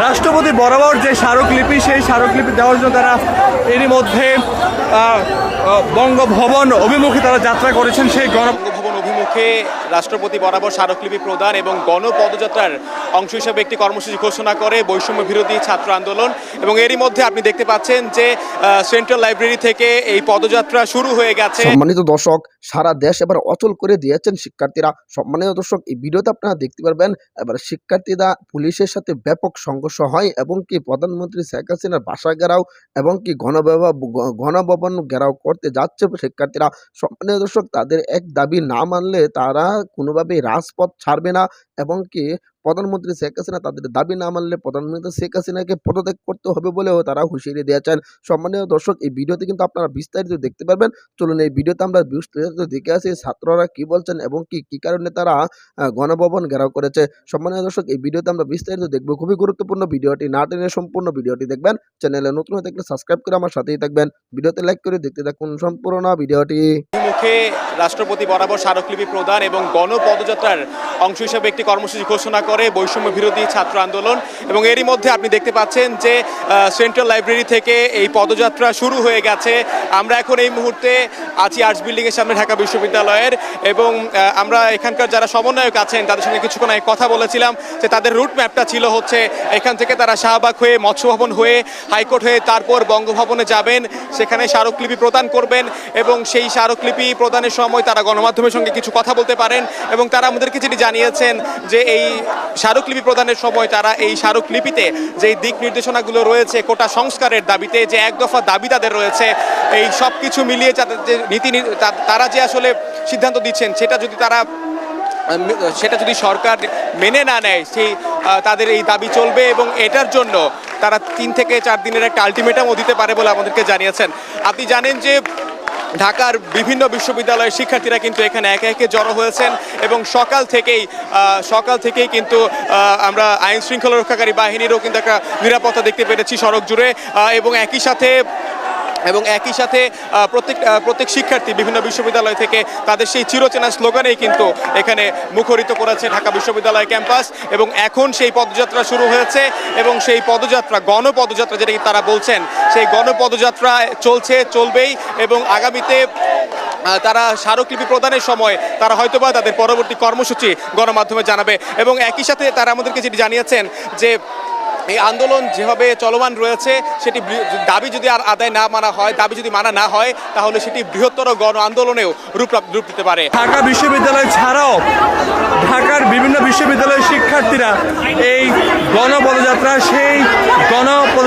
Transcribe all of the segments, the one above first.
রাষ্ট্রপতি বরাবর যে স্মারকলিপি, সেই স্মারকলিপি দেওয়ার জন্য তারা এরই মধ্যে বঙ্গভবন অভিমুখে তারা যাত্রা করেছেন, সেই গণ অভিমুখে রাষ্ট্রপতি বরাবর স্মারকলিপি প্রদান এবং গণপদযাত্রার অংশ হিসেবে একটি কর্মসূচি ঘোষণা করে বৈষম্য বিরোধী ছাত্র আন্দোলন। এবং এরই মধ্যে আপনি দেখতে পাচ্ছেন যে সেন্ট্রাল লাইব্রেরি থেকে এই পদযাত্রা শুরু হয়ে গেছে। সম্মানিত দর্শক, সারা দেশ এবার অচল করে দিয়েছেন শিক্ষার্থীরা। সম্মানিত দর্শক, এই ভিডিওতে আপনারা দেখতে পারবেন, এবার শিক্ষার্থীরা পুলিশের সাথে ব্যাপক সংঘর্ষ হয় এবং কি প্রধানমন্ত্রী শেখ হাসিনার বাসা ঘেরাও এবং কি গণভবন গণভবন ঘেরাও করতে যাচ্ছে শিক্ষার্থীরা। সম্মানিত দর্শক, তাদের এক দাবি না মানলে তারা কোনোভাবেই রাজপথ ছাড়বে না এবং কি প্রধানমন্ত্রী শেখ হাসিনা তাদের দাবি না মানলে প্রধানমন্ত্রী শেখ হাসিনাকে পদত্যাগ করতে হবে বলেও তারা হুঁশিয়ারি দিয়েছেন। সম্মানীয় দর্শক, এই ভিডিওতে কিন্তু আপনারা বিস্তারিত দেখতে পারবেন। চলুন এই ভিডিওতে আমরা বিস্তারিত দেখে আসি, ছাত্ররা কি বলছেন এবং কি কি কারণে তারা গণভবন ঘেরাও করেছে। সম্মানীয় দর্শক, এই ভিডিওতে আমরা বিস্তারিত দেখব। খুবই গুরুত্বপূর্ণ ভিডিওটি না টেনে সম্পূর্ণ ভিডিওটি দেখবেন। চ্যানেলে নতুন হয়ে থাকলে সাবস্ক্রাইব করে আমার সাথেই থাকবেন। ভিডিওতে লাইক করে দেখতে থাকুন সম্পূর্ণ ভিডিওটি। রাষ্ট্রপতি বরাবর স্মারকলিপি প্রদান এবং গণপদযাত্রার অংশ হিসেবে একটি কর্মসূচি ঘোষণা করে বৈষম্য বিরোধী ছাত্র আন্দোলন এবং এরই মধ্যে আপনি দেখতে পাচ্ছেন যে সেন্ট্রাল লাইব্রেরি থেকে এই পদযাত্রা শুরু হয়ে গেছে। আমরা এখন এই মুহূর্তে আছি আর্টস বিল্ডিংয়ের সামনে ঢাকা বিশ্ববিদ্যালয়ের এবং আমরা এখানকার যারা সমন্বয়ক আছেন, তাদের সঙ্গে কিছুক্ষণ আগে কথা বলেছিলাম যে তাদের রুট ম্যাপটা ছিল হচ্ছে এখান থেকে তারা শাহবাগ হয়ে মৎস্য ভবন হয়ে হাইকোর্ট হয়ে তারপর বঙ্গভবনে যাবেন। সেখানে স্মারকলিপি প্রদান করবেন এবং সেই স্মারকলিপি প্রদানের সময় তারা গণমাধ্যমের সঙ্গে কিছু কথা বলতে পারেন এবং তারা আমাদেরকে যেটি জানিয়েছেন যে এই স্মারকলিপি প্রদানের সময় তারা এই স্মারকলিপিতে যে দিক নির্দেশনাগুলো রয়েছে, কোটা সংস্কারের দাবিতে যে এক দফা দাবি তাদের রয়েছে, এই সব কিছু মিলিয়ে যে নীতি তারা যে আসলে সিদ্ধান্ত দিচ্ছেন, সেটা যদি তারা, সেটা যদি সরকার মেনে না নেয়, সেই তাদের এই দাবি চলবে এবং এটার জন্য তারা তিন থেকে চার দিনের একটা আলটিমেটামও দিতে পারে বলে আমাদেরকে জানিয়েছেন। আপনি জানেন যে ঢাকার বিভিন্ন বিশ্ববিদ্যালয়ের শিক্ষার্থীরা কিন্তু এখানে একে একে জড়ো হয়েছেন এবং সকাল থেকেই সকাল থেকেই কিন্তু আমরা আইন শৃঙ্খলা রক্ষাকারী বাহিনীরও কিন্তু একটা নিরাপত্তা দেখতে পেরেছি সড়ক জুড়ে এবং একই সাথে এবং একই সাথে প্রত্যেক প্রত্যেক শিক্ষার্থী বিভিন্ন বিশ্ববিদ্যালয় থেকে তাদের সেই চিরচেনা স্লোগানেই কিন্তু এখানে মুখরিত করেছে ঢাকা বিশ্ববিদ্যালয় ক্যাম্পাস। এবং এখন সেই পদযাত্রা শুরু হয়েছে এবং সেই পদযাত্রা, গণপদযাত্রা যেটা কি তারা বলছেন, সেই গণপদযাত্রা চলছে, চলবেই এবং আগামীতে তারা স্মারকলিপি প্রদানের সময় তারা হয়তোবা তাদের পরবর্তী কর্মসূচি গণমাধ্যমে জানাবে। এবং একই সাথে তারা আমাদেরকে যেটি জানিয়েছেন যে এই আন্দোলন যেভাবে চলমান রয়েছে, সেটি দাবি যদি আর আদায় না মানা হয়, দাবি যদি মানা না হয়, তাহলে সেটি বৃহত্তর গণ আন্দোলনেও রূপ রূপ দিতে পারে। ঢাকা বিশ্ববিদ্যালয় ছাড়াও ঢাকার বিভিন্ন বিশ্ববিদ্যালয়ের শিক্ষার্থীরা এই গণপদযাত্রা, সেই গণপদযাত্রায়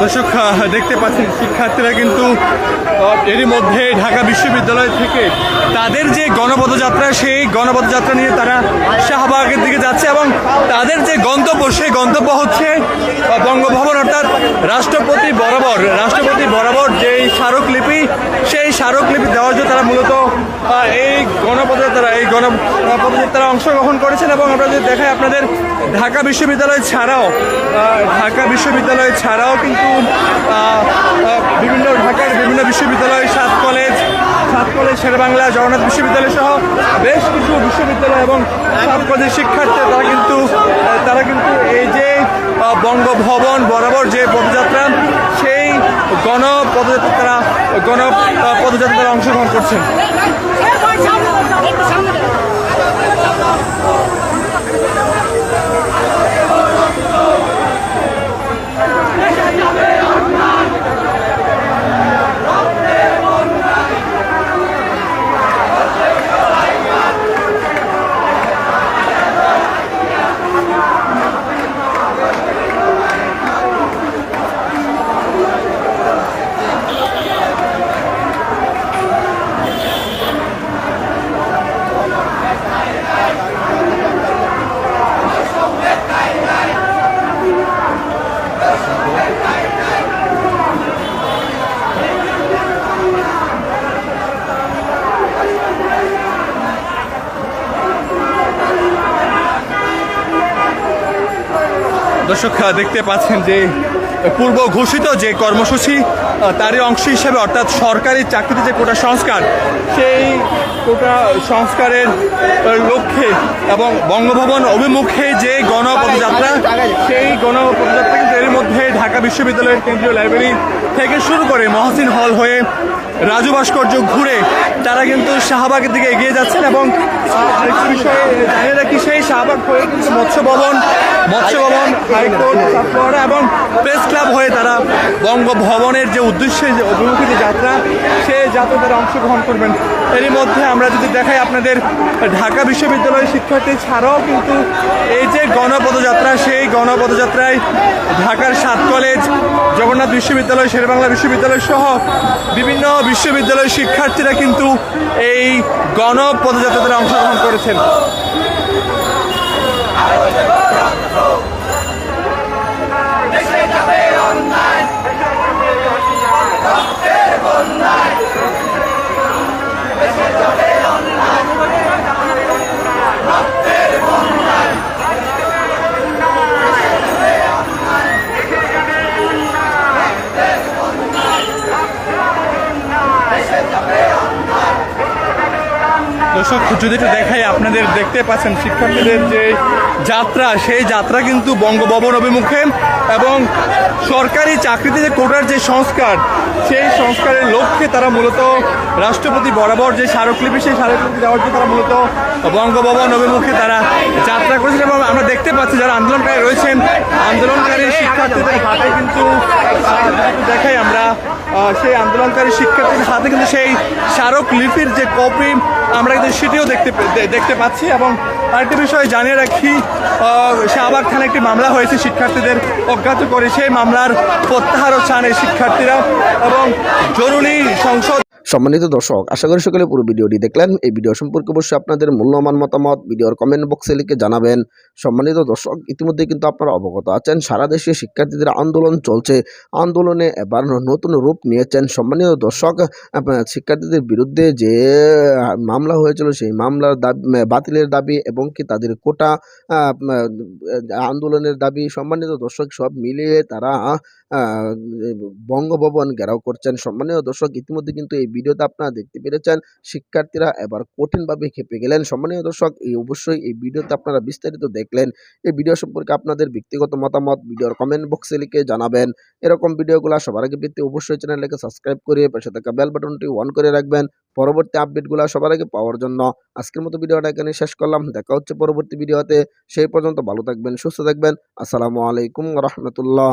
দর্শক দেখতে পাচ্ছেন শিক্ষার্থীরা কিন্তু এরই মধ্যে ঢাকা বিশ্ববিদ্যালয় থেকে তাদের যে গণপদযাত্রা, সেই গণপদযাত্রা নিয়ে তারা শাহবাগের দিকে যাচ্ছে এবং তাদের যে গন্তব্য, সেই গন্তব্য হচ্ছে বঙ্গভবন, অর্থাৎ রাষ্ট্রপতি বরাবর রাষ্ট্রপতি বরাবর যেই স্মারকলিপি, সেই স্মারকলিপি দেওয়ার জন্য তারা মূলত এই গণপদযাত্রা এই গণপদযাত্রা অংশগ্রহণ করেছেন এবং আমরা যদি দেখাই আপনাদের ঢাকা বিশ্ববিদ্যালয় ছাড়াও ঢাকা বিশ্ববিদ্যালয় ছাড়াও কিন্তু বিভিন্ন ঢাকার বিভিন্ন বিশ্ববিদ্যালয় সাত কলেজ সাত কলেজ শেরবাংলা জগন্নাথ বিশ্ববিদ্যালয় সহ বেশ কিছু বিশ্ববিদ্যালয় এবং সাত কলেজের শিক্ষার্থী তারা কিন্তু তারা কিন্তু এই যে বঙ্গভবন বরাবর যে পদযাত্রা সেই গণ পদযাত্রা তারা গণ আহ, পদযাত্রা তারা অংশগ্রহণ করছেন। দর্শক দেখতে পাচ্ছেন যে পূর্ব ঘোষিত যে কর্মসূচি তারই অংশ হিসেবে অর্থাৎ সরকারি চাকরিতে যে কোটা সংস্কার, সেই কোটা সংস্কারের লক্ষ্যে এবং বঙ্গভবন অভিমুখে যে গণপদযাত্রা, সেই গণপদযাত্রা এর মধ্যে ঢাকা বিশ্ববিদ্যালয়ের কেন্দ্রীয় লাইব্রেরি থেকে শুরু করে মহসিন হল হয়ে রাজু ভাস্কর্য ঘুরে তারা কিন্তু শাহবাগের দিকে এগিয়ে যাচ্ছেন এবং আরেকটি বিষয়ে জানিয়ে রাখি, সেই শাহবাগ হয়ে কিন্তু মৎস্য ভবন মৎস্য ভবন, হাইকোর্ট এবং প্রেস ক্লাব হয়ে তারা বঙ্গভবনের যে উদ্দেশ্যে যে অভিমুখী যে যাত্রা, সে যাত্রা তারা অংশগ্রহণ করবেন। এরই মধ্যে আমরা যদি দেখাই আপনাদের ঢাকা বিশ্ববিদ্যালয়ের শিক্ষার্থী ছাড়াও কিন্তু এই যে গণপদযাত্রা, সেই গণপদযাত্রায় ঢাকার সাত কলেজ জগন্নাথ বিশ্ববিদ্যালয়, শেরবাংলা বিশ্ববিদ্যালয় সহ বিভিন্ন বিশ্ববিদ্যালয়ের শিক্ষার্থীরা কিন্তু এই গণপদযাত্রাতে অংশগ্রহণ করেছেন। দর্শক যদি একটু দেখাই, আপনাদের দেখতে পাচ্ছেন শিক্ষার্থীদের যে যাত্রা, সেই যাত্রা কিন্তু বঙ্গভবন অভিমুখে এবং সরকারি চাকরিতে যে কোটার যে সংস্কার, সেই সংস্কারের লক্ষ্যে তারা মূলত রাষ্ট্রপতি বরাবর যে স্মারকলিপি, সেই স্মারকলিপি দেওয়ার জন্য তারা মূলত বঙ্গভবন অভিমুখে তারা যাত্রা করেছেন এবং আমরা দেখতে পাচ্ছি যারা আন্দোলনকারী রয়েছেন, আন্দোলনকারী শিক্ষার্থীদের হাতে কিন্তু দেখাই আমরা সেই আন্দোলনকারী শিক্ষার্থীদের হাতে কিন্তু সেই স্মারক লিপির যে কপি আমরা কিন্তু সেটিও দেখতে দেখতে পাচ্ছি এবং আরেকটি বিষয় জানিয়ে রাখি শাহবাগ থানায় একটি মামলা হয়েছে, শিক্ষার্থীদের অজ্ঞাত করে। সেই মামলার প্রত্যাহারও চান এই শিক্ষার্থীরা এবং জরুরি সংসদ সম্মানিত দর্শক, আশা করি সকলে পুরো ভিডিওটি দেখলেন। এই ভিডিও সম্পর্কে অবশ্যই আপনাদের মূল্যবান মতামত ভিডিওর কমেন্ট বক্সে লিখে জানাবেন। সম্মানিত দর্শক ইতিমধ্যে কিন্তু আপনারা অবগত আছেন, সারা দেশে শিক্ষার্থীদের আন্দোলন চলছে। আন্দোলনে এবার নতুন রূপ নিয়েছেন সম্মানিত দর্শক শিক্ষার্থীদের বিরুদ্ধে যে মামলা হয়েছিল, সেই মামলার দাবি, বাতিলের দাবি এবং কি তাদের কোটা আন্দোলনের দাবি সম্মানিত দর্শক সব মিলিয়ে তারা বঙ্গভবন ঘেরাও করছেন। সম্মানীয় দর্শক, ইতিমধ্যে কিন্তু এই ভিডিওতে আপনারা দেখতে পেরেছেন, শিক্ষার্থীরা এবার কঠিনভাবে খেপে গেলেন। সম্মানীয় দর্শক, এই অবশ্যই এই ভিডিওতে আপনারা বিস্তারিত দেখলেন। এই ভিডিও সম্পর্কে আপনাদের ব্যক্তিগত মতামত ভিডিওর কমেন্ট বক্সে লিখে জানাবেন। এরকম ভিডিওগুলো সবার আগে পেতে অবশ্যই চ্যানেলটাকে সাবস্ক্রাইব করে পাশে থাকা বেল বাটনটি অন করে রাখবেন। পরবর্তী আপডেটগুলো সবার আগে পাওয়ার জন্য আজকের মতো ভিডিওটা এখানে শেষ করলাম। দেখা হচ্ছে পরবর্তী ভিডিওতে। সেই পর্যন্ত ভালো থাকবেন, সুস্থ থাকবেন। আসসালামু আলাইকুম রহমতুল্লাহ।